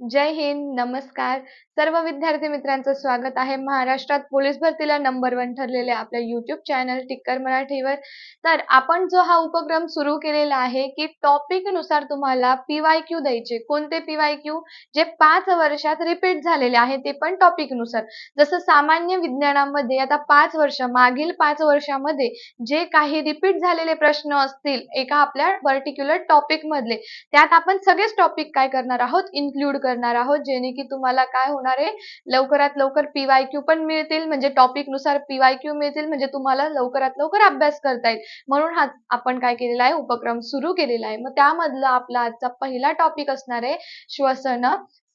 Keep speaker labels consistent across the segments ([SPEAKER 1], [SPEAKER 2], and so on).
[SPEAKER 1] जय हिंद नमस्कार. सर्व विद्यार्थी मित्रांचं स्वागत आहे. महाराष्ट्रात पोलीस भरतीला नंबर वन ठरलेल्या आपल्या युट्यूब चॅनल टिक्कर मराठीवर. तर आपण जो हा उपक्रम सुरू केलेला आहे की टॉपिकनुसार तुम्हाला पीवाय क्यू द्यायचे. कोणते पीवाय क्यू जे पाच वर्षात रिपीट झालेले आहे ते पण टॉपिकनुसार जसं सामान्य विज्ञानामध्ये आता पाच वर्ष मागील पाच वर्षामध्ये जे काही रिपीट झालेले प्रश्न असतील एका आपल्या पर्टिक्युलर टॉपिक मधले त्यात आपण सगळेच टॉपिक काय करणार आहोत? इन्क्लूड करणार आहोत जेणे की तुम्हाला काय होणार आहे लवकरात लवकर पीवाय क्यू पण मिळतील म्हणजे टॉपिकनुसार पीवाय क्यू मिळतील म्हणजे तुम्हाला लवकरात लवकर अभ्यास करता येईल. म्हणून हा आपण काय केलेला आहे उपक्रम सुरू केलेला आहे. मग त्यामधला आपला आजचा पहिला टॉपिक असणार आहे श्वसन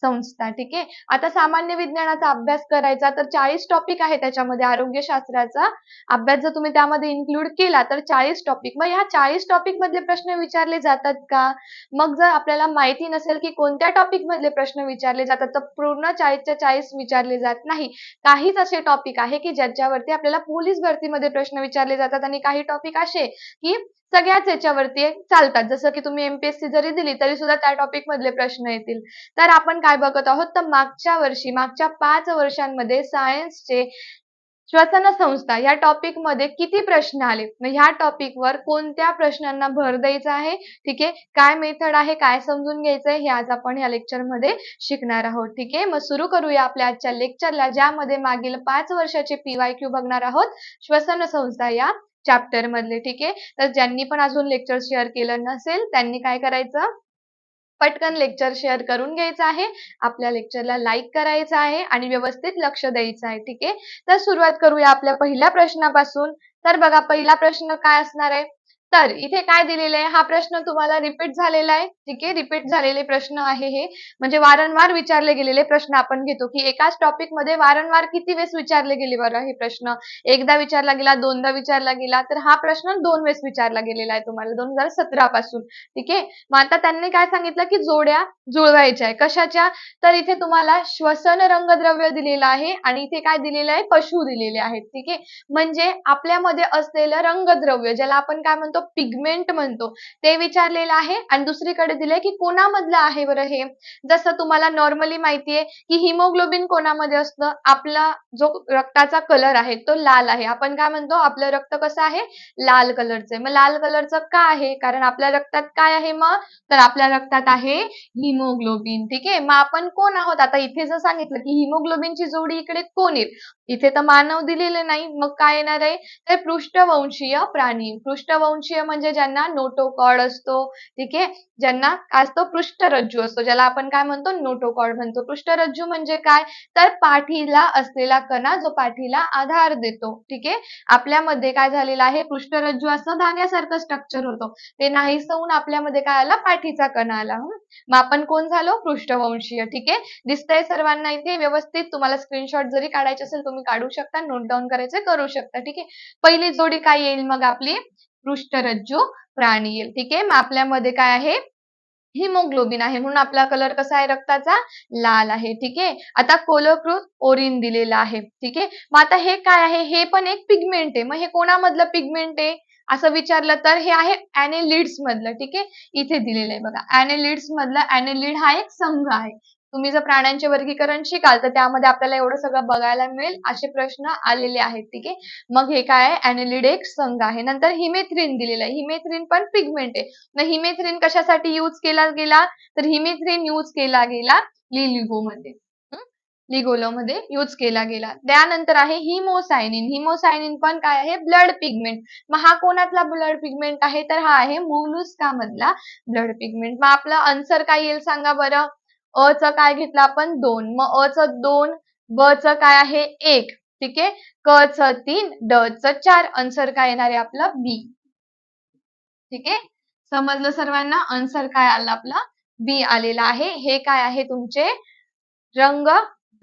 [SPEAKER 1] संस्था ठीक आहे? आता सामान्य विज्ञानाचा अभ्यास करायचा तर चाळीस टॉपिक आहे त्याच्यामध्ये आरोग्यशास्त्राचा. अभ्यास जर तुम्ही त्यामध्ये इन्क्लूड केला तर चाळीस टॉपिक मग ह्या चाळीस टॉपिक मधले प्रश्न विचारले जातात का? मग जर आपल्याला माहिती नसेल की कोणत्या टॉपिक मधले प्रश्न विचारले जातात तर पूर्ण चाळीसच्या चाळीस विचारले जात नाही. काहीच असे टॉपिक आहे की ज्याच्यावरती आपल्याला पोलीस भरतीमध्ये प्रश्न विचारले जातात आणि काही टॉपिक असे की सगळ्याच याच्यावरती चालतात. जसं की तुम्ही एमपीएससी जरी दिली तरी सुद्धा त्या टॉपिक मधले प्रश्न येतील. तर आपण काय बघत आहोत? तर मागच्या वर्षी मागच्या पाच वर्षांमध्ये सायन्सचे श्वसन संस्था या टॉपिकमध्ये किती प्रश्न आले? ह्या टॉपिकवर कोणत्या प्रश्नांना भर द्यायचा आहे? ठीक आहे? काय मेथड आहे? काय समजून घ्यायचंय? हे आज आपण या लेक्चरमध्ये शिकणार आहोत. ठीक आहे? मग सुरू करूया आपल्या आजच्या लेक्चरला ज्यामध्ये मागील पाच वर्षाचे पीवाय क्यू बघणार आहोत. श्वसन संस्था या चॅप्टर मधले ठीक आहे? तर ज्यांनी पण अजून लेक्चर शेअर केलं नसेल त्यांनी काय करायचं? पटकन लेक्चर शेअर करून घ्यायचं आहे. आपल्या लेक्चरला लाईक करायचं आहे आणि व्यवस्थित लक्ष द्यायचं आहे ठीक आहे? तर सुरुवात करूया आपल्या पहिल्या प्रश्नापासून. तर बघा पहिला प्रश्न काय असणार आहे? तर इथे काय दिलेलं आहे? हा प्रश्न तुम्हाला रिपीट झालेला आहे. ठीक आहे रिपीट झालेले प्रश्न आहे हे. म्हणजे वारंवार विचारले गेलेले प्रश्न आपण घेतो की एकाच टॉपिकमध्ये वारंवार किती वेळेस विचारले गेले बरं हे प्रश्न? एकदा विचारला गेला दोनदा विचारला गेला तर हा प्रश्न दोन वेळेस विचारला गेलेला आहे तुम्हाला दोन हजार सतरा पासून. ठीक आहे? मग आता त्यांनी काय सांगितलं की जोड्या जुळवायच्या आहे. कशाच्या? तर इथे तुम्हाला श्वसन रंगद्रव्य दिलेलं आहे आणि इथे काय दिलेलं आहे? पशु दिलेले आहेत. ठीक आहे? म्हणजे आपल्यामध्ये असलेलं रंगद्रव्य ज्याला आपण काय म्हणतो? पिगमेंट म्हणतो. ते विचारलेलं आहे आणि दुसरीकडे दिलंय की कोणामधलं आहे बरं हे? जसं तुम्हाला नॉर्मली माहितीये की हिमोग्लोबिन कोणामध्ये असतं? आपला जो रक्ताचा कलर आहे तो लाल आहे. आपण काय म्हणतो? आपलं रक्त कसं आहे? लाल कलरचं मग लाल कलरचं का आहे? कारण आपल्या रक्तात काय आहे मग? तर आपल्या रक्तात आहे हिमोग्लोबिन ठीक आहे? मग आपण कोण आहोत? आता इथे जर सांगितलं की हिमोग्लोबिनची जोडी इकडे कोण येईल? इथे तर मानव दिलेले नाही. मग काय येणार आहे? तर पृष्ठवंशीय प्राणी. पृष्ठवंशीय म्हणजे ज्यांना नोटोकॉड असतो. ठीक आहे? ज्यांना आज तो पृष्ठरज्जू असतो ज्याला आपण काय म्हणतो? नोटोकॉड म्हणतो. पृष्ठरज्जू म्हणजे काय? तर पाठीला असलेला कणा जो पाठीला आधार देतो. ठीक आहे? आपल्यामध्ये काय झालेलं आहे? पृष्ठरज्जू असं धान्यासारखं स्ट्रक्चर होतो. ते नाहीस होऊन आपल्यामध्ये काय आला? पाठीचा कणा आला. मग आपण कोण झालो? पृष्ठवंशीय. ठीक आहे? दिसतंय सर्वांना इथे व्यवस्थित. तुम्हाला स्क्रीनशॉट जरी काढायचे असेल तुम्ही काढू शकता. नोट डाऊन करायचे करू शकता. ठीक आहे? पहिली जोडी काय येईल मग आपली? पृष्ठरज्जू प्राणी येईल. ठीक आहे? मग आपल्यामध्ये काय आहे? हिमोग्लोबिन आहे. म्हणून आपला कलर कसा आहे रक्ताचा? लाल आहे. ठीक आहे? आता कोलोकृत ओरिन दिलेला आहे. ठीक आहे? मग आता हे काय आहे? हे पण एक पिगमेंट आहे. मग हे कोणामधलं पिगमेंट आहे? असं विचारलं तर हे आहे अॅनेलिड्स मधलं ठीक आहे? इथे दिलेलं आहे बघा. अॅनेलिड्स मधलं अॅनेलिड हा एक संघ आहे. तुम्ही जर प्राण्यांचे वर्गीकरण शिकाल तर त्यामध्ये आपल्याला एवढं सगळं बघायला मिळेल असे प्रश्न आलेले आहेत ठीक आहे मग हे काय आहे? एक संघ आहे. नंतर हिमेथ्रिन दिलेलं आहे. हिमेथ्रिन पण पिगमेंट आहे. मग हिमेथ्रिन कशासाठी युज केला गेला? तर हिमेथ्रिन युज केला गेला लिलिगोमध्ये लिगोलोमध्ये लिगोलो मध्ये यूज केला गेला. त्यानंतर आहे हिमोसायनिन. हिमोसायनिन पण काय आहे? ब्लड पिगमेंट मग हा कोणातला ब्लड पिगमेंट आहे? तर हा आहे मोलुस्का मधला ब्लड पिगमेंट मग आपला आन्सर काय येईल सांगा बरं? अ च काय घेतलं आपण? दोन. मग अ च दोन ब च काय आहे? एक. ठीक आहे? क च तीन ड च चार. आन्सर काय येणार आहे आपलं? बी ठीक आहे? समजलं सर्वांना? आन्सर काय आला आपला? बी आलेला आहे. हे काय आहे तुमचे? रंग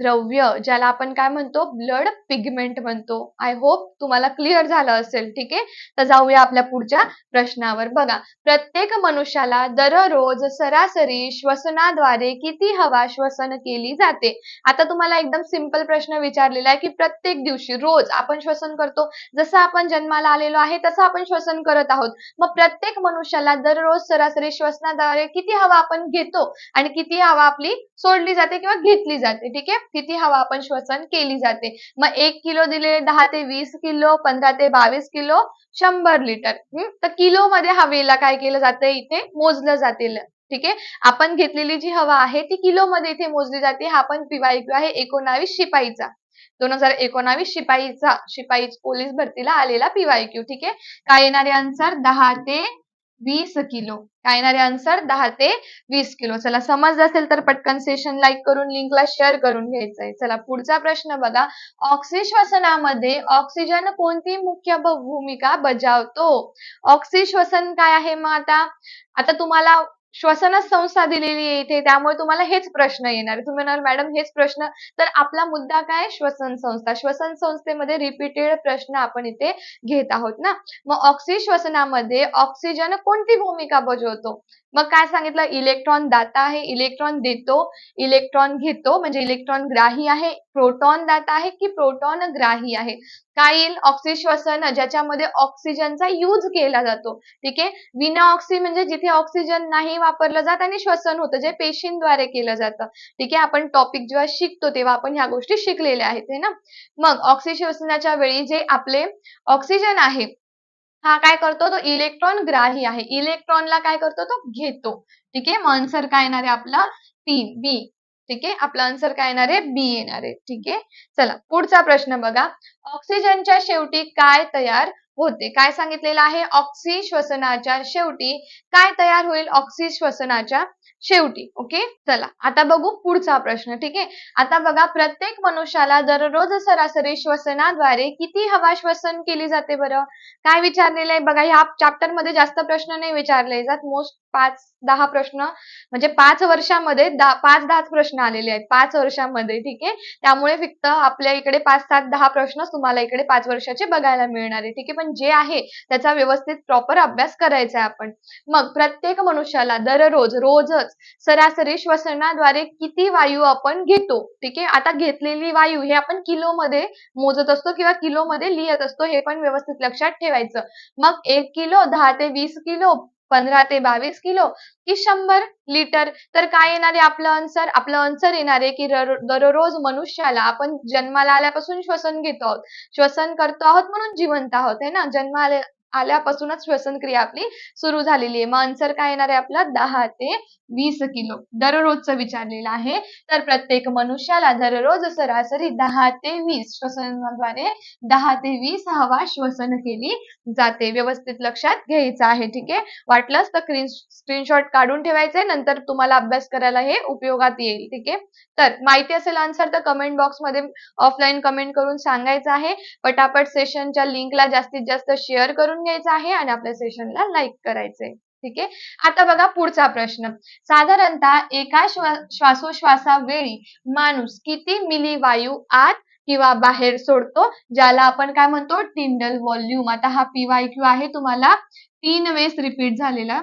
[SPEAKER 1] द्रव्य ज्याला आपण काय म्हणतो? ब्लड पिगमेंट म्हणतो. आय होप तुम्हाला क्लिअर झालं असेल ठीक आहे? तर जाऊया आपल्या पुढच्या प्रश्नावर. बघा प्रत्येक मनुष्याला दररोज सरासरी श्वसनाद्वारे किती हवा श्वसन केली जाते? आता तुम्हाला एकदम सिंपल प्रश्न विचारलेला आहे की प्रत्येक दिवशी रोज आपण श्वसन करतो? जसं आपण जन्माला आलेलो आहे तसं आपण श्वसन करत आहोत. मग प्रत्येक मनुष्याला दररोज सरासरी श्वसनाद्वारे किती हवा आपण घेतो? आणि किती हवा आपली सोडली जाते किंवा घेतली जाते ठीक आहे? किती हवा आपण श्वसन केली जाते? मग एक किलो दिले दहा ते वीस किलो पंधरा ते बावीस किलो शंभर लिटर. तर किलो मध्ये हवेला काय केलं जातं? इथे मोजलं जाते ठीक आहे? आपण घेतलेली जी हवा आहे ती किलो मध्ये इथे मोजली जाते. हा पण पीवायक्यू आहे एकोणावीस शिपाईचा. दोन हजार एकोणावीस शिपाईचा. शिपाई पोलीस भरतीला आलेला पीवायक्यू ठीक आहे? काय येणारे आन्सर? दहा ते वीस किलो. काय येणारे आन्सर दहा ते वीस किलो. चला समज असेल तर पटकन सेशन लाईक करून लिंकला शेअर करून घ्यायचंय. चला पुढचा प्रश्न बघा. ऑक्सिश्वसनामध्ये ऑक्सिजन कोणती मुख्य भूमिका बजावतो? ऑक्सिश्वसन काय आहे मग आता? आता तुम्हाला श्वसन संस्था दिलेली आहे इथे त्यामुळे तुम्हाला हेच प्रश्न येणार. तुम्ही म्हणणार मॅडम हेच प्रश्न. तर आपला मुद्दा काय? श्वसन संस्था. श्वसन संस्थेमध्ये रिपीटेड प्रश्न आपण इथे घेत आहोत ना? मग ऑक्सी श्वसनामध्ये ऑक्सिजन कोणती भूमिका बजावतो? मग काय सांगितलं? इलेक्ट्रॉन दाता आहे इलेक्ट्रॉन देतो इलेक्ट्रॉन घेतो म्हणजे इलेक्ट्रॉन ग्राही आहे प्रोटॉन दाता आहे की प्रोटॉन ग्राही आहे? काय येईल ऑक्सिश्वसन ज्याच्यामध्ये ऑक्सिजनचा यूज केला जातो. ठीक आहे? विना ऑक्सी म्हणजे जिथे ऑक्सिजन नाही वापरलं जात आणि श्वसन होतं जे पेशींद्वारे केलं जातं. ठीक आहे? आपण टॉपिक जेव्हा शिकतो तेव्हा आपण ह्या गोष्टी शिकलेल्या आहेत है ना? मग ऑक्सिश्वसनाच्या वेळी जे आपले ऑक्सिजन आहे हा काय करतो? तो इलेक्ट्रॉन ग्राही आहे. इलेक्ट्रॉनला काय करतो? तो घेतो. ठीक आहे? मग आन्सर काय येणार आहे आपला? तीन बी ठीक आहे? आपला आन्सर काय येणार आहे? बी येणार आहे. ठीक आहे? चला पुढचा प्रश्न बघा. ऑक्सिजनच्या शेवटी काय तयार होते? काय सांगितलेलं आहे? ऑक्सी श्वसनाच्या शेवटी काय तयार होईल? ऑक्सी श्वसनाच्या शेवटी ओके? चला आता बघू पुढचा प्रश्न ठीक आहे? आता बघा प्रत्येक मनुष्याला दररोज सरासरी श्वसनाद्वारे किती हवा श्वसन केली जाते बरं? काय विचारलेलं आहे बघा ह्या चॅप्टरमध्ये जास्त प्रश्न नाही विचारले जात. मोस्ट पाच दहा प्रश्न म्हणजे पाच वर्षामध्ये दहा पाच दहाच प्रश्न आलेले आहेत. पाच वर्षामध्ये ठीक आहे? त्यामुळे फक्त आपल्या इकडे पाच सात दहा प्रश्न तुम्हाला इकडे पाच वर्षाचे बघायला मिळणार आहे ठीक आहे? पण जे आहे त्याचा व्यवस्थित प्रॉपर अभ्यास करायचा आहे आपण. मग प्रत्येक मनुष्याला दररोज रोज रोजच सरासरी श्वसनाद्वारे किती वायू आपण घेतो? ठीक आहे? आता घेतलेली वायू हे आपण किलोमध्ये मोजत असतो किंवा किलोमध्ये लिहित असतो हे पण व्यवस्थित लक्षात ठेवायचं. मग एक किलो दहा ते वीस किलो पंधरा ते बावीस किलो की शंभर लिटर? तर काय येणार आहे आपलं आन्सर? आपलं आन्सर येणार आहे की दररोज मनुष्याला आपण जन्माला आल्यापासून श्वसन घेतो आहोत. श्वसन करतो आहोत म्हणून जिवंत आहोत है ना? जन्माला आल्यापासूनच श्वसन क्रिया आपली सुरू झालेली आहे. मग आन्सर काय येणार आहे आपला? दहा ते वीस किलो. दररोजचं विचारलेलं आहे. तर प्रत्येक मनुष्याला दररोज सरासरी दहा ते वीस श्वसनाद्वारे दहा ते वीस हवा श्वसन केली जाते. व्यवस्थित लक्षात घ्यायचं आहे. ठीक आहे? वाटलंच तर स्क्रीनशॉट काढून ठेवायचे नंतर तुम्हाला अभ्यास करायला हे उपयोगात येईल. ठीक आहे? तर माहिती असेल आन्सर तर कमेंट बॉक्समध्ये ऑफलाईन कमेंट करून सांगायचं आहे. पटापट सेशनच्या लिंकला जास्तीत जास्त शेअर करून घ्यायचं आहे आणि आपल्या सेशनला लाईक करायचंय. ठीक आहे? आता बघा पुढचा प्रश्न. साधारणतः एका श्वासोश्वासावेळी माणूस किती मिली वायू आत किंवा बाहेर सोडतो? ज्याला आपण काय म्हणतो? टिंडल व्हॉल्यूम आता हा पीवाय क्यू आहे तुम्हाला तीन वेळेस रिपीट झालेला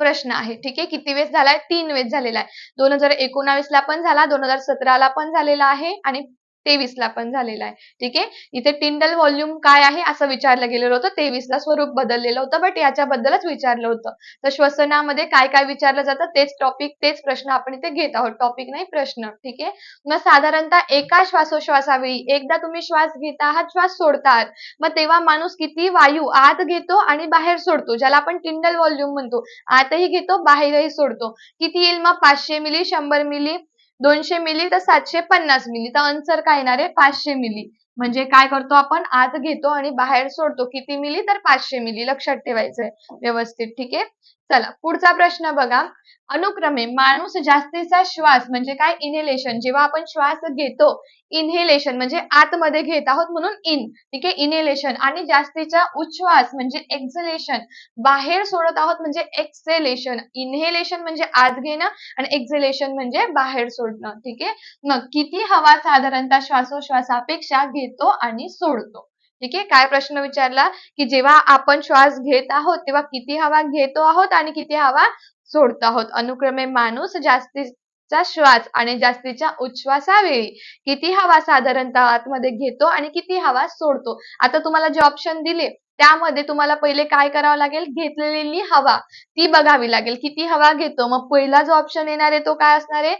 [SPEAKER 1] प्रश्न आहे. ठीक आहे? किती वेळेस झालाय? तीन वेळेस झालेला आहे. दोन हजार एकोणावीस ला पण झाला दोन हजार सतराला पण झालेला आहे आणि तेवीस ला पण झालेला आहे. ठीक आहे? इथे टिंडल व्हॉल्यूम काय आहे असं विचारलं गेलेलं होतं. तेवीस ला स्वरूप बदललेलं होतं बट याच्याबद्दलच विचारलं होतं. तर श्वसनामध्ये काय काय विचारलं जातं? तेच टॉपिक तेच प्रश्न आपण इथे घेत आहोत. टॉपिक नाही प्रश्न. ठीक आहे? मग साधारणतः एका श्वासोश्वासावेळी एकदा तुम्ही श्वास घेता आहात श्वास सोडता आहात. मग तेव्हा माणूस किती वायू आत घेतो आणि बाहेर सोडतो ज्याला आपण टिंडल व्हॉल्यूम म्हणतो. आतही घेतो बाहेरही सोडतो. किती येईल मग? पाचशे मिली शंभर मिली? दोनशे मिली तर सातशे पन्नास मिली. तर आन्सर काय येणार आहे? पाचशे मिली. म्हणजे काय करतो आपण? आत घेतो आणि बाहेर सोडतो. किती मिली? तर पाचशे मिली. लक्षात ठेवायचंय. व्यवस्थित. ठीक आहे? चला पुढचा प्रश्न बघा. अनुक्रमे माणूस जास्तीचा श्वास म्हणजे काय? इनहेलेशन जेव्हा आपण श्वास घेतो इनहेलेशन म्हणजे आतमध्ये घेत आहोत म्हणून इन ठीक आहे? इनहेलेशन आणि जास्तीचा उच्छ्वास म्हणजे एक्झलेशन बाहेर सोडत आहोत म्हणजे एक्सेलेशन इनहेलेशन म्हणजे आत घेणं आणि एक्झलेशन म्हणजे बाहेर सोडणं. ठीक आहे? मग किती हवा साधारणतः श्वासोश्वासापेक्षा घेतो आणि सोडतो? ठीक आहे? काय प्रश्न विचारला? की जेव्हा आपण श्वास घेत आहोत तेव्हा किती हवा घेतो आहोत आणि किती हवा सोडतो आहोत? अनुक्रमे माणूस जास्तीचा श्वास आणि जास्तीच्या उच्छ्वासावेळी किती हवा साधारणतः आतमध्ये घेतो आणि किती हवा सोडतो? आता तुम्हाला जे ऑप्शन दिले त्यामध्ये तुम्हाला पहिले काय करावं लागेल? घेतलेली हवा. ती बघावी लागेल. किती हवा घेतो? मग पहिला जो ऑप्शन येणार आहे तो काय असणार आहे?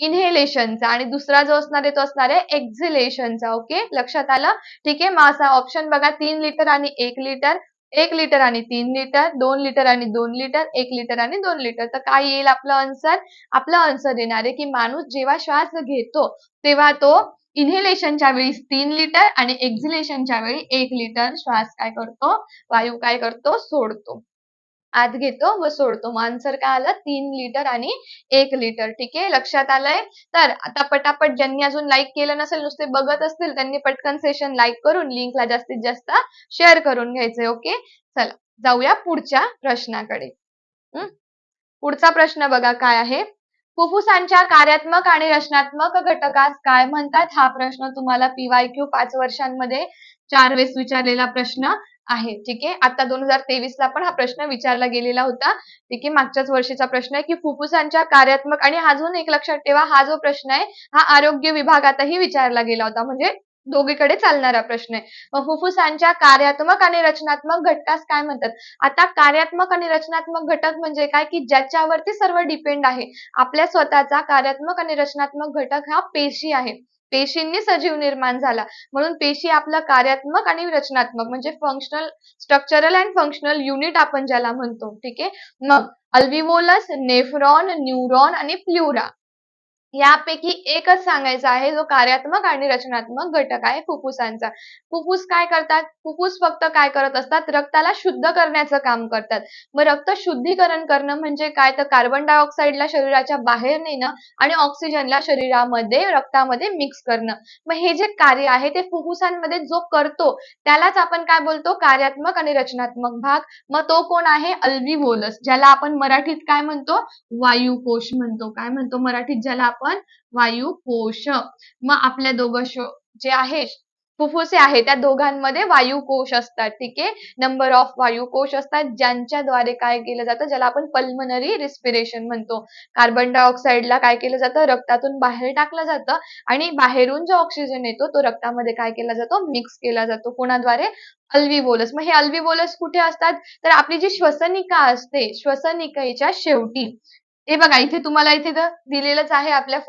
[SPEAKER 1] इनहेलेशनचा आणि दुसरा जो असणार आहे तो असणार आहे एक्झिलेशनचा ओके लक्षात आलं? ठीक आहे? मग असा ऑप्शन बघा तीन लिटर आणि एक लिटर एक लिटर आणि तीन लिटर दोन लिटर आणि दोन लिटर एक लिटर आणि दोन लिटर तर काय येईल आपलं आन्सर आपलं आन्सर येणार आहे की माणूस जेव्हा श्वास घेतो तेव्हा तो इनहेलेशनच्या वेळी तीन लिटर आणि एक्झिलेशनच्या वेळी एक लिटर श्वास काय करतो? वायू काय करतो? सोडतो. आत घेतो व सोडतो. मग आन्सर काय आलं? तीन लिटर आणि एक लिटर ठीक आहे? लक्षात आलंय? तर आता पटापट ज्यांनी अजून लाईक केलं नसेल नुसते बघत असतील त्यांनी पटकन सेशन लाईक करून लिंकला जास्तीत जास्त शेअर करून घ्यायचंय ओके चला जाऊया पुढच्या प्रश्नाकडे. हम्म? पुढचा प्रश्न बघा काय आहे? फुफ्फुसांच्या कार्यात्मक आणि रचनात्मक घटकास काय म्हणतात? हा प्रश्न तुम्हाला पीवाय क्यू पाच वर्षांमध्ये चार वेळेस विचारलेला प्रश्न आहे. ठीक आहे? आता दोन हजार तेवीस ला पण हा प्रश्न विचारला गेलेला होता. ठीक आहे? मागच्याच वर्षीचा प्रश्न आहे की फुफ्फुसांच्या कार्यात्मक आणि अजून एक लक्षात ठेवा हा जो प्रश्न आहे हा आरोग्य विभागातही विचारला गेला होता. म्हणजे दोघीकडे चालणारा प्रश्न आहे. मग फुफ्फुसांच्या कार्यात्मक आणि रचनात्मक घटकास काय म्हणतात? आता कार्यात्मक आणि रचनात्मक घटक म्हणजे काय? की ज्याच्यावरती सर्व डिपेंड आहे. आपल्या स्वतःचा कार्यात्मक आणि रचनात्मक घटक हा पेशी आहे. पेशींनी सजीव निर्माण झाला. म्हणून पेशी आपलं कार्यात्मक आणि रचनात्मक म्हणजे functional structural and functional unit आपण ज्याला म्हणतो ठीक? आहे मग अल्विवोलस नेफ्रॉन न्यूरॉन आणि प्ल्युरा यापैकी एकच सांगायचा आहे जो कार्यात्मक आणि रचनात्मक घटक आहे फुफ्फुसांचा. फुफ्फुस काय करतात? फुफ्फुस फक्त काय करत असतात? रक्ताला शुद्ध करण्याचं काम करतात. मग रक्त शुद्धीकरण करणं म्हणजे काय? तर कार्बन डायऑक्साईडला शरीराच्या बाहेर नेणं आणि ऑक्सिजनला शरीरामध्ये रक्तामध्ये मिक्स करणं. मग हे जे कार्य आहे ते फुफ्फुसांमध्ये जो करतो त्यालाच आपण काय बोलतो? कार्यात्मक आणि रचनात्मक भाग. मग तो कोण आहे? अल्विवोलस ज्याला आपण मराठीत काय म्हणतो? वायुकोश म्हणतो. काय म्हणतो मराठीत? ज्याला आपण वायुकोश मग आपल्या दोघं जे आहे फुफ्फुसे आहे त्या दोघांमध्ये वायुकोश असतात ठीक आहे? नंबर ऑफ वायुकोश असतात ज्यांच्याद्वारे काय केलं जातं ज्याला आपण पल्मनरी रिस्पिरेशन म्हणतो. कार्बन डायऑक्साईडला काय केलं जातं? रक्तातून बाहेर टाकलं जातं आणि बाहेरून जो ऑक्सिजन येतो तो रक्तामध्ये काय केला जातो? मिक्स केला जातो. कोणाद्वारे? अल्विवोलस मग हे अल्विवोलस कुठे असतात? तर आपली जी श्वसनिका असते श्वसनिकेच्या शेवटी. हे बघा इथे तुम्हाला इथे तर दिलेलंच आहे आपल्या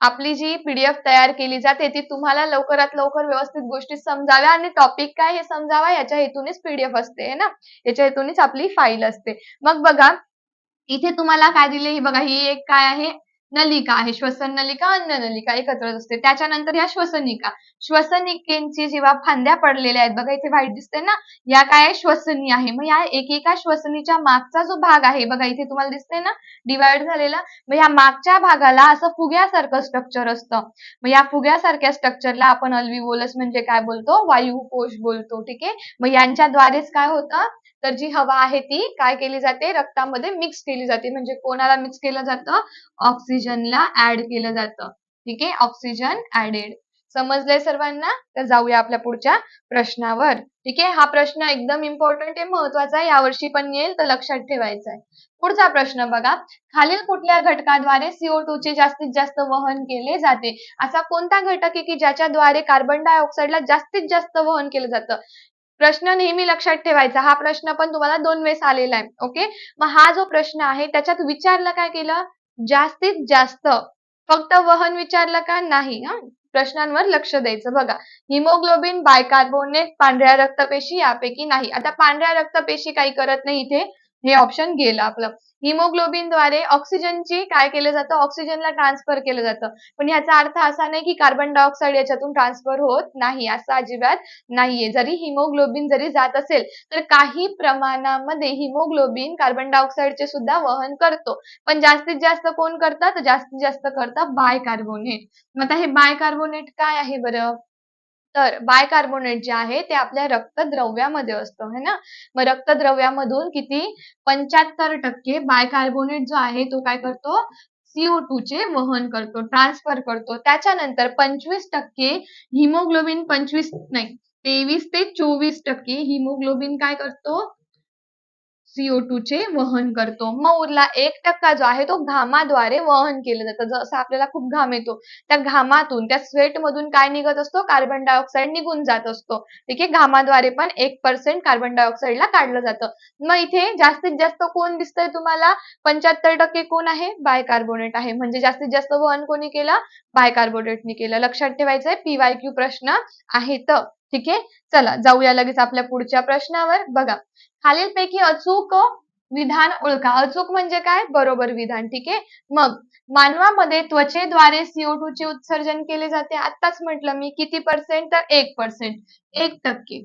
[SPEAKER 1] आपली जी पीडीएफ तयार केली जाते ती तुम्हाला लवकरात लवकर व्यवस्थित गोष्टी समजाव्या आणि टॉपिक काय हे समजावा याच्या हेतूनच पीडीएफ असते ना? याच्या हेतूनच आपली फाईल असते. मग बघा इथे तुम्हाला काय दिले हे बघा ही एक काय आहे? नलिका आहे. श्वसन नलिका अन्न नलिका एकत्रच असते. त्याच्यानंतर ह्या श्वसनिका. श्वसनिकेंची जेव्हा फांद्या पडलेल्या आहेत बघा इथे व्हाईट दिसते ना? या काय श्वसनी आहे. मग या एकेका श्वसनीच्या मागचा जो भाग आहे बघा इथे तुम्हाला दिसते ना? डिवाइड झालेला. मग या मागच्या भागाला असं फुग्यासारखं स्ट्रक्चर असतं. मग या फुग्यासारख्या स्ट्रक्चरला आपण अल्विवोलस म्हणजे काय बोलतो? वायुकोश बोलतो. ठीक आहे? मग यांच्याद्वारेच काय होतं? तर जी हवा आहे ती काय केली जाते? रक्तामध्ये मिक्स केली जाते. म्हणजे कोणाला मिक्स केलं जातं? ऑक्सिजनला ऍड केलं जातं. ठीक आहे? ऑक्सिजन ऍडेड समजलंय सर्वांना? तर जाऊया आपल्या पुढच्या प्रश्नावर. ठीक आहे? हा प्रश्न एकदम इम्पॉर्टंट आहे महत्त्वाचा आहे. यावर्षी पण येईल तर लक्षात ठेवायचा आहे. पुढचा प्रश्न बघा. खालील कुठल्या घटकाद्वारे सीओ टू चे जास्तीत जास्त वहन केले जाते? असा कोणता घटक आहे की ज्याच्याद्वारे कार्बन डायऑक्साईडला जास्तीत जास्त वहन केलं जातं? प्रश्न नेहमी लक्षात ठेवायचा. हा प्रश्न पण तुम्हाला दोन वेळेस आलेला आहे. ओके मग हा जो प्रश्न आहे त्याच्यात विचारलं काय केलं? जास्तीत जास्त. फक्त वहन विचारलं का? नाही. हा? प्रश्नांवर लक्ष द्यायचं. बघा. हिमोग्लोबिन बायकार्बोनेट पांढऱ्या रक्तपेशी यापैकी नाही. आता पांढऱ्या रक्तपेशी काही करत नाही इथे. हे ऑप्शन गेलं आपलं. हिमोग्लोबिनद्वारे ऑक्सिजनची काय केलं जातं? ऑक्सिजनला ट्रान्सफर केलं जातं. पण याचा अर्थ असा नाही की कार्बन डायऑक्साईड याच्यातून ट्रान्सफर होत नाही असं अजिबात नाहीये. जरी हिमोग्लोबिन जरी जात असेल तर काही प्रमाणामध्ये हिमोग्लोबिन कार्बन डायऑक्साईडचे सुद्धा वहन करतो. पण जास्तीत जास्त कोण करतात? जास्तीत जास्त करतात बायकार्बोनेट. मग आता हे बायकार्बोनेट काय आहे बरं? तर बायकार्बोनेट जे आहे ते आपल्या रक्तद्रव्यामध्ये असतं है ना? मग रक्तद्रव्यामधून किती? पंच्याहत्तर टक्के बायकार्बोनेट जो आहे तो काय करतो? सीओ टू चे वहन करतो ट्रान्सफर करतो. त्याच्यानंतर पंचवीस टक्के हिमोग्लोबिन पंचवीस नाही तेवीस ते चोवीस टक्के हिमोग्लोबिन काय करतो? सीओ टू चे वहन करतो. मग उरला एक टक्का जो आहे तो घामाद्वारे वहन केलं जातं. जसं आपल्याला खूप घाम येतो त्या घामातून त्या स्वेट मधून काय निघत असतो? कार्बन डायऑक्साईड निघून जात असतो. ठीक आहे? घामाद्वारे पण एक पर्सेंट कार्बन डायऑक्साईडला काढलं जातं. मग इथे जास्तीत जास्त कोण दिसतंय तुम्हाला? पंच्याहत्तर टक्के कोण आहे? बायकार्बोनेट आहे. म्हणजे जास्तीत जास्त वहन कोणी केलं? बायकार्बोनेटने केलं. लक्षात ठेवायचंय पीवाय क्यू प्रश्न आहेत. ठीक आहे? चला जाऊया लगेच आपल्या पुढच्या प्रश्नावर. बघा खालीलपैकी अचूक विधान ओळखा. अचूक म्हणजे काय? बरोबर विधान. ठीक आहे? मग मानवामध्ये त्वचेद्वारे सीओ टू चे उत्सर्जन केले जाते. आताच म्हटलं मी किती पर्सेंट तर एक पर्सेंट एक टक्के.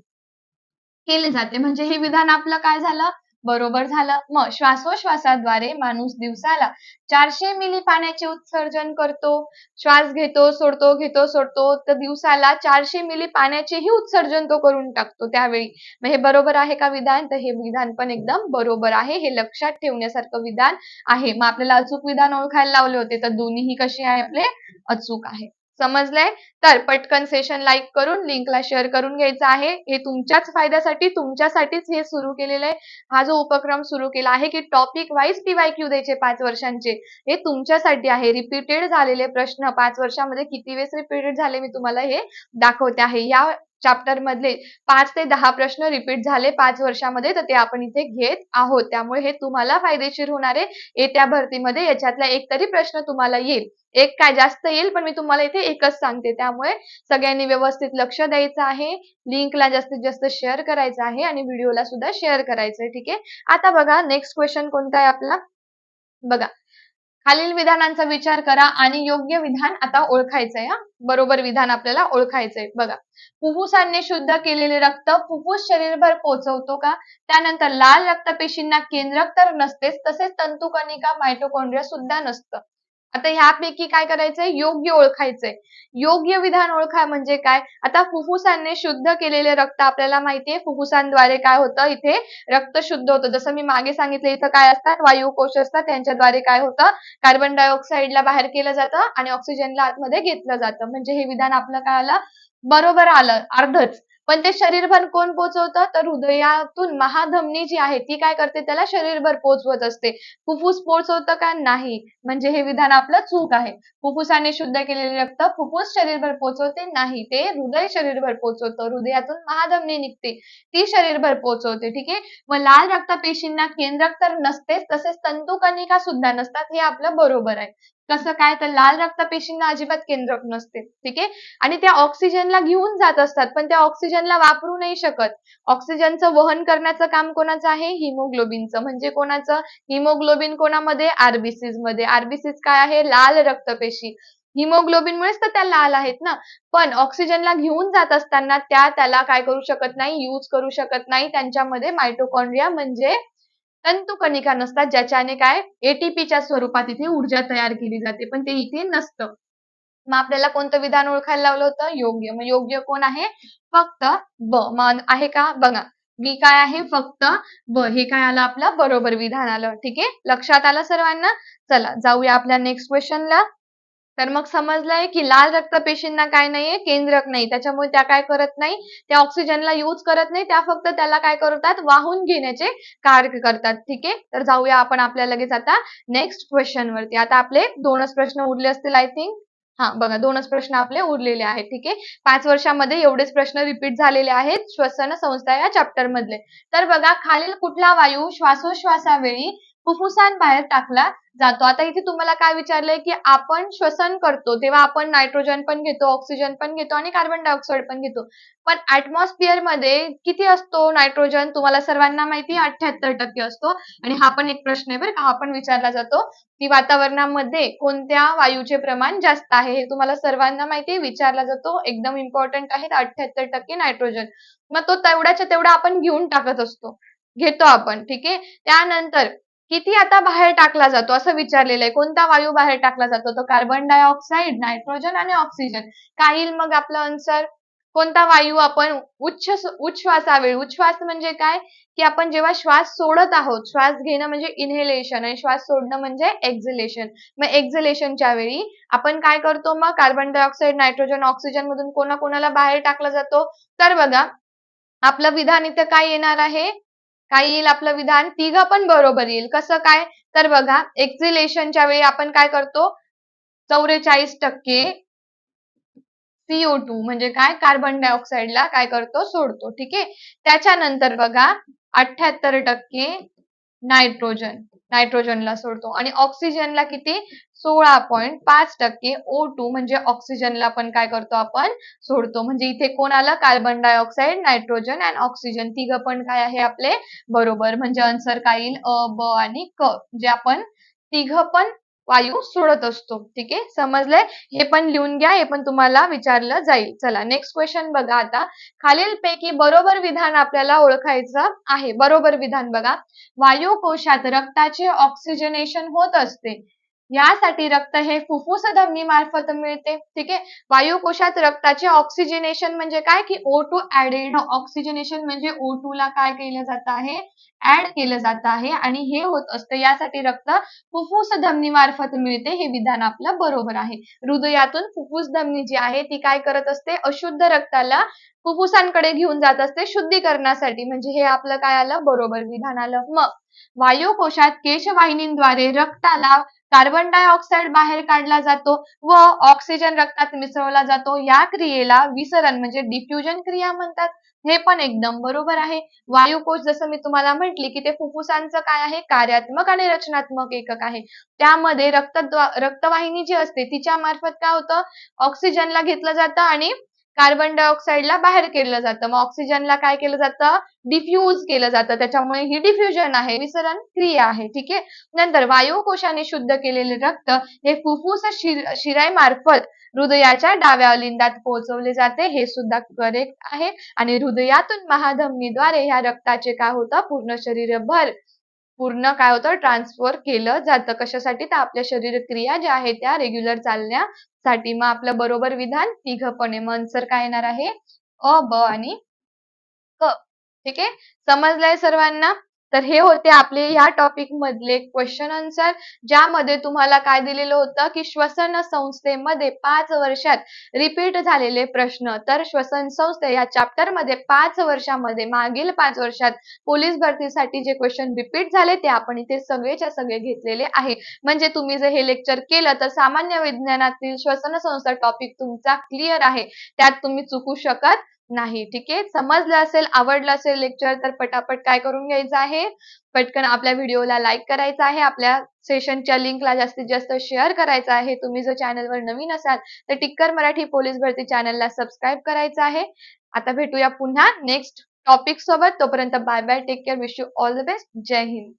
[SPEAKER 1] केले जाते. म्हणजे हे विधान आपलं काय झालं? बरोबर झालं. मग श्वासोश्वासाद्वारे माणूस दिवसाला चारशे मिली पाण्याचे उत्सर्जन करतो. श्वास घेतो सोडतो घेतो सोडतो. तर दिवसाला चारशे मिली पाण्याचेही उत्सर्जन तो करून टाकतो त्यावेळी. मग हे बरोबर आहे का विधान? तर हे विधान पण एकदम बरोबर आहे. हे लक्षात ठेवण्यासारखं विधान आहे. मग आपल्याला अचूक विधान ओळखायला लावले होते. तर दोन्हीही कसे आहे आपले अचूक आहे. समजलंय? तर पटकन सेशन लाईक करून लिंकला शेअर करून घ्यायचं आहे. हे तुमच्याच फायद्यासाठी तुमच्यासाठीच हे सुरू केलेलं आहे. हा जो उपक्रम सुरू केला आहे की टॉपिक वाईज पीवायक्यू द्यायचे पाच वर्षांचे. हे तुमच्यासाठी आहे. रिपीटेड झालेले प्रश्न पाच वर्षामध्ये किती वेळेस रिपीटेड झाले मी तुम्हाला हे दाखवते आहे. या चॅप्टर मधले पाच ते दहा प्रश्न रिपीट झाले पाच वर्षामध्ये तर ते आपण इथे घेत आहोत. त्यामुळे हे तुम्हाला फायदेशीर होणार आहे. येत्या भरतीमध्ये याच्यातला एक तरी प्रश्न तुम्हाला येईल. एक काय जास्त येईल पण मी तुम्हाला इथे एकच सांगते. त्यामुळे सगळ्यांनी व्यवस्थित लक्ष द्यायचं आहे. लिंकला जास्तीत जास्त शेअर करायचं आहे आणि व्हिडिओला सुद्धा शेअर करायचं आहे. ठीक आहे? आता बघा नेक्स्ट क्वेश्चन कोणता आहे आपला? बघा खालील विधानांचा विचार करा आणि योग्य विधान आता ओळखायचंय हा? बरोबर विधान आपल्याला ओळखायचंय. बघा फुफ्फुसांनी शुद्ध केलेले रक्त फुफ्फुस शरीरभर पोहोचवतो का? त्यानंतर लाल रक्तपेशींना केंद्रक तर नसतेच तसेच तंतुकणिका मायटोकॉन्ड्रिया सुद्धा नसतं. आता ह्यापैकी काय करायचंय? योग्य ओळखायचंय. योग्य विधान ओळखा म्हणजे काय? आता फुफ्फुसांनी शुद्ध केलेले रक्त आपल्याला माहितीये. फुफ्फुसांद्वारे काय होतं? इथे रक्त शुद्ध होतं. जसं मी मागे सांगितलं इथं काय असतात? वायू कोश असतात. त्यांच्याद्वारे काय होतं? कार्बन डायऑक्साईडला बाहेर केलं जातं आणि ऑक्सिजनला आतमध्ये घेतलं जातं. म्हणजे हे विधान आपलं काय आलं? बरोबर आलं. अर्धच. पण ते शरीरभर कोण पोचवतं? तर हृदयातून महाधमनी जी आहे ती काय करते? त्याला शरीरभर पोचवत असते. फुफ्फुस पोचवतं का? नाही. म्हणजे हे विधान आपलं चूक आहे. फुफ्फुसाने शुद्ध केलेले रक्त फुफ्फुस शरीरभर पोचवते? नाही. ते हृदय शरीरभर पोचवतं. हृदयातून महाधमनी निघते. ती शरीरभर पोचवते. ठीक आहे? मग लाल रक्तपेशींना केंद्रक तर नसतेच. तसेच तंतुकणिका सुद्धा नसतात. हे आपलं बरोबर आहे. कसं काय तर लाल रक्तपेशींना अजिबात केंद्रक नसते ठीक आहे? आणि त्या ऑक्सिजनला घेऊन जात असतात पण त्या ऑक्सिजनला वापरू नाही शकत. ऑक्सिजनचं वहन करण्याचं काम कोणाचं आहे? हिमोग्लोबिनचं. म्हणजे कोणाचं? हिमोग्लोबिन कोणामध्ये? आरबीसीजमध्ये आरबीसीज काय आहे? लाल रक्तपेशी. हिमोग्लोबिनमुळेच तर त्या लाल आहेत ना? पण ऑक्सिजनला घेऊन जात असताना त्या त्याला काय करू शकत नाही? यूज करू शकत नाही. त्यांच्यामध्ये मायटोकॉन्ड्रिया म्हणजे तंतुकणिका नसतात ज्याच्याने काय एटीपीच्या स्वरूपात इथे ऊर्जा तयार केली जाते पण ते इथे नसतं. मग आपल्याला कोणतं विधान ओळखायला लावलं होतं? योग्य. मग योग्य कोण आहे? फक्त ब. मग आहे का? बघा. बी काय आहे? फक्त ब. हे काय आलं आपलं? बरोबर विधान आलं. ठीक आहे? लक्षात आलं सर्वांना? चला जाऊया आपल्या नेक्स्ट क्वेश्चनला तर मग समजलंय की लाल रक्तपेशींना काय नाहीये केंद्रक नाही. त्याच्यामुळे त्या काय करत नाही त्या ऑक्सिजनला युज करत नाही त्या फक्त त्याला काय करतात वाहून घेण्याचे कार्य करतात. ठीक आहे? तर जाऊया आपण आपल्या लगेच आता नेक्स्ट क्वेश्चन वरती. आता आपले दोनच प्रश्न उरले असतील आय थिंक हा बघा दोनच प्रश्न आपले उरलेले आहेत. ठीक आहे? पाच वर्षामध्ये एवढेच प्रश्न रिपीट झालेले आहेत श्वसन संस्था या चॅप्टर मधले. तर बघा खालील कुठला वायू श्वासोश्वासावेळी फुफ्फुसांबाहेर टाकला जातो. आता इथे तुम्हाला काय विचारलंय की आपण श्वसन करतो तेव्हा आपण नायट्रोजन पण घेतो ऑक्सिजन पण घेतो आणि कार्बन डायऑक्साईड पण घेतो. पण ऍटमॉस्फिअरमध्ये किती असतो नायट्रोजन तुम्हाला सर्वांना माहिती अठ्याहत्तर टक्के असतो. आणि हा पण एक प्रश्न आहे बरं का हा पण विचारला जातो की वातावरणामध्ये कोणत्या वायूचे प्रमाण जास्त आहे? हे तुम्हाला सर्वांना माहिती विचारला जातो. एकदम इम्पॉर्टंट आहे अठ्याहत्तर टक्के नायट्रोजन मग तो तेवढ्याच्या तेवढा आपण घेऊन टाकत असतो. घेतो आपण ठीक आहे? त्यानंतर किती आता बाहेर टाकला जातो? असं विचारलेलं आहे. कोणता वायू बाहेर टाकला जातो? तो कार्बन डायऑक्साईड नायट्रोजन आणि ऑक्सिजन काय येईल मग आपलं आन्सर कोणता वायू आपण उच्च उच्छ्वासावेळी उच्छ्वास म्हणजे काय? की आपण जेव्हा श्वास सोडत आहोत श्वास घेणं म्हणजे इनहेलेशन आणि श्वास सोडणं म्हणजे एक्झिलेशन मग एक्झिलेशनच्या वेळी आपण काय करतो मग? कार्बन डायऑक्साईड नायट्रोजन ऑक्सिजन मधून कोणाकोणाला बाहेर टाकला जातो? तर बघा आपलं विधान इथं काय येणार आहे? काय येईल आपलं विधान तिघ पण बरोबर येईल. कसं काय? तर बघा एक्झिलेशनच्या वेळी आपण काय करतो? चौवेचाळीस टक्के सीओ टू म्हणजे काय? कार्बन डायऑक्साईडला काय करतो? सोडतो. ठीक आहे? त्याच्यानंतर बघा अठ्याहत्तर टक्के नायट्रोजन नायट्रोजनला सोडतो. आणि ऑक्सिजनला किती? सोळा पॉईंट पाच टक्के ओ टू म्हणजे ऑक्सिजनला पण काय करतो आपण? सोडतो. म्हणजे इथे कोण आलं carbon dioxide nitrogen and oxygen तिघ पण काय आहे आपले? बरोबर. म्हणजे आन्सर काय येईल अ ब आणि क. जे आपण तिघ पण वायू सोडत असतो. ठीक आहे? समजलंय? हे पण लिहून घ्या. हे पण तुम्हाला विचारलं जाईल. चला नेक्स्ट क्वेश्चन बघा आता. खालीलपैकी बरोबर विधान आपल्याला ओळखायचं आहे. बरोबर विधान बघा. वायू कोशात रक्ताचे ऑक्सिजनेशन होत असते. यासाठी रक्त हे फुफ्फुस धमनी मार्फत मिळते. ठीक आहे? वायुकोशात रक्ताचे ऑक्सिजनेशन म्हणजे काय? की ओ टू ऍडेड ऑक्सिजनेशन म्हणजे ओ टू ला काय केलं जात आहे? ऍड केलं जात आहे आणि हे होत असतं. यासाठी रक्त फुफ्फुस धमनी मार्फत मिळते. हे विधान आपलं बरोबर आहे. हृदयातून फुफ्फुस धमनी जी आहे ती काय करत असते? अशुद्ध रक्ताला फुफ्फुसांकडे घेऊन जात असते शुद्धीकरणासाठी. म्हणजे हे आपलं काय आलं? बरोबर विधान आलं. मग वायुकोशात केशवाहिनींद्वारे रक्ताला कार्बन डायऑक्साइड बाहेर काढला जातो व ऑक्सिजन रक्तात मिसळला जातो. या क्रियेला विसरण म्हणजे डिफ्युजन क्रिया म्हणतात. हे पण एकदम बरोबर आहे. वायुकोश जसं मी तुम्हाला म्हटले की ते फुफ्फुसांचं काय आहे? कार्यात्मक आणि रचनात्मक एकक आहे. त्यामध्ये रक्त रक्तवाहिनी जी असते तिच्या मार्फत काय होतं? ऑक्सिजनला घेतलं जातं आणि कार्बन डायऑक्साईडला बाहेर केलं जातं. मग ऑक्सिजनला काय केलं जातं? डिफ्यूज केलं जातं. त्याच्यामुळे ही डिफ्युजन आहे विसरण क्रिया आहे. ठीक आहे? नंतर वायुकोशाने शुद्ध केलेले रक्त हे फुफ्फुस शिराईमार्फत हृदयाच्या डाव्या लिंदात पोहोचवले जाते. हे सुद्धा करेक्ट आहे. आणि हृदयातून महाधमनीद्वारे ह्या रक्ताचे काय होतं? पूर्ण शरीरभर पूर्ण काय होतं? ट्रान्सफर केलं जातं. कशासाठी? तर आपल्या शरीर क्रिया ज्या आहेत त्या रेग्युलर चालण्या साठी मग आपलं बरोबर विधान तिघपणे. मनसर काय येणार आहे? अ ब आणि क. ठीक? आहे समजलंय सर्वांना? तर हे होते आपले या टॉपिक मधले क्वेश्चन आन्सर ज्यामध्ये तुम्हाला काय दिलेलं होतं की श्वसन संस्थेमध्ये पाच वर्षात रिपीट झालेले प्रश्न. तर श्वसन संस्थे या चॅप्टरमध्ये पाच वर्षामध्ये मागील पाच वर्षात पोलीस भरतीसाठी जे क्वेश्चन रिपीट झाले ते आपण इथे सगळेच्या सगळे घेतलेले आहे. म्हणजे तुम्ही जर हे लेक्चर केलं तर सामान्य विज्ञानातील श्वसन संस्था टॉपिक तुमचा क्लिअर आहे. त्यात तुम्ही चुकू शकत नाही. ठीक आहे? समजलं असेल आवडलं असेल लेक्चर तर पटापट काय करून घ्यायचं आहे? पटकन आपल्या व्हिडिओला लाईक करायचा आहे. आपल्या सेशनच्या लिंकला जास्तीत जास्त शेअर करायचं आहे. तुम्ही जर चॅनलवर नवीन असाल तर टिक्कर मराठी पोलीस भरती चॅनलला सबस्क्राईब करायचं आहे. आता भेटूया पुन्हा नेक्स्ट टॉपिक सोबत. तोपर्यंत bye bye take care wish you all the best Jai Hind.